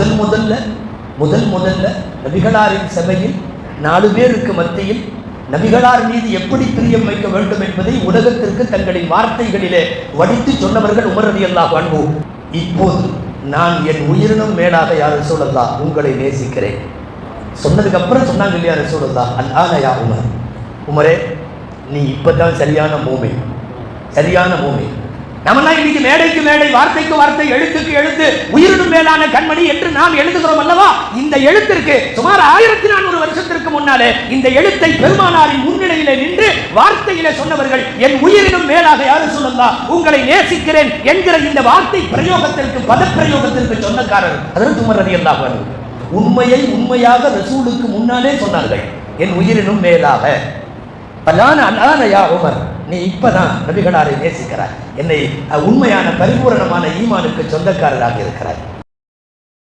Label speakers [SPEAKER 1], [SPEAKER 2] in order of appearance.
[SPEAKER 1] முதல் முதல்ல முதல் முதல்ல நபிகளாரின் சபையில் நாலு பேருக்கு மத்தியில் நபிகளார் மீது எப்படி பிரியம் வைக்க வேண்டும் என்பதை உலகத்திற்கு தங்களின் வார்த்தைகளிலே வடித்து சொன்னவர்கள் உமரதி ரதி அல்லாஹ் அன்பு இப்போது நான் என் உயிரினும் மேலாக யார் சூழல்லா உங்களை நேசிக்கிறேன். சொன்னதுக்கு அப்புறம் சொன்னாங்க இல்லையா ரசூலுல்லா அல் உமர். உமரே நீ இப்பதான் சரியான மூமை சரியான மூமை நம்மெல்லாம் இன்னைக்கு மேடைக்கு மேடை வார்த்தைக்கு வார்த்தை எழுத்துக்கு எழுத்து உயிரினும் மேலான கண்மணி என்று நாம் எழுதுகிறோம் அல்லவா? இந்த எழுத்திற்கு சுமார் ஆயிரத்தி நானூறு வருஷத்திற்கு முன்னாலே இந்த எழுத்தை பெருமானாரின் முன்னிலையிலே நின்று வார்த்தையிலே சொன்னவர்கள் என் உயிரினும் மேலாக யாரும் சொல்லலாம் உங்களை நேசிக்கிறேன் என்கிற இந்த வார்த்தை பிரயோகத்திற்கு பதப்பிரயோகத்திற்கு சொன்னக்காரர் அதற்கு உமர் எல்லாம் உண்மையை உண்மையாக ரசூலுக்கு முன்னாலே சொன்னார்கள் என் உயிரினும் மேலாக பலான அல்லானயா உமர். நீ இப்பதான் நபிகளாரை நேசிக்கிறாய். என்னை உண்மையான பரிபூரணமான ஈமானுக்கு சொந்தக்காரராக இருக்கிறாய்.